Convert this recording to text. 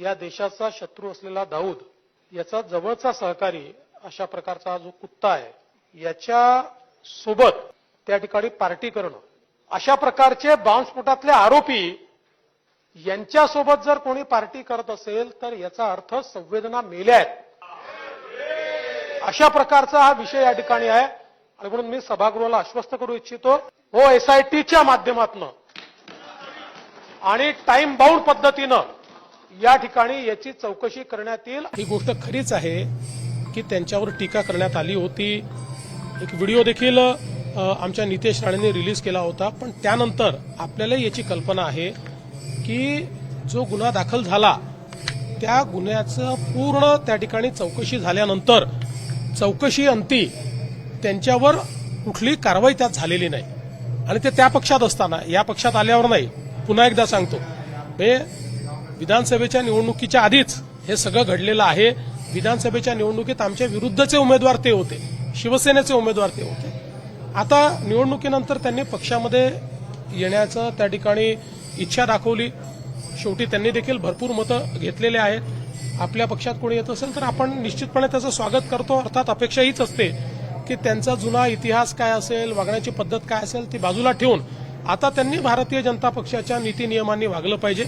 या देशाचा शत्रू असलेला दाऊद याचा जवळचा सहकारी अशा प्रकारचा हा जो कुत्ता आहे याच्या सोबत त्या ठिकाणी पार्टी करणं. अशा प्रकारचे बॉम्बस्फोटातले आरोपी यांच्यासोबत जर कोणी पार्टी करत असेल तर याचा अर्थ संवेदना मेल्या आहेत. अशा प्रकारचा हा विषय या ठिकाणी आहे. आणि म्हणून मी सभागृहाला आश्वस्त करू इच्छितो. हो एसआयटीच्या माध्यमातून आणि टाइम बाउंड पद्धतीनं या ठिकाणी याची चौकशी करण्यात येईल. ही गोष्ट खरीच आहे की त्यांच्यावर टीका करण्यात आली होती. एक व्हिडिओ देखील आमच्या नितेश राणेंनी रिलीज केला होता. पण त्यानंतर आपल्याला याची कल्पना आहे की जो गुन्हा दाखल झाला त्या गुन्ह्याचं पूर्ण त्या ठिकाणी चौकशी झाल्यानंतर चौकशी अंती त्यांच्यावर कुठली कारवाई त्यात झालेली नाही. आणि ते त्या पक्षात असताना या पक्षात आल्यावर नाही. पुन्हा एकदा सांगतो. हे विधानसभेच्या निवडणुकीच्या आधीच हे सगळं घडलेलं आहे. विधानसभेच्या निवडणुकीत आमच्या विरुद्धचे उमेदवार ते होते. शिवसेनेचे उमेदवार ते होते. आता निवडणुकीनंतर त्यांनी पक्षामध्ये येण्याचं त्या ठिकाणी इच्छा दाखवली. शेवटी त्यांनी देखील भरपूर मतं घेतलेले आहेत. आपल्या पक्षात कोणी येत असेल तर आपण निश्चितपणे त्याचं स्वागत करतो. अर्थात अपेक्षा हीच असते की त्यांचा जुना इतिहास काय असेल वागण्याची पद्धत काय असेल ती बाजूला ठेवून आता त्यांनी भारतीय जनता पक्षाच्या नीती नियमांनी वागलं पाहिजे.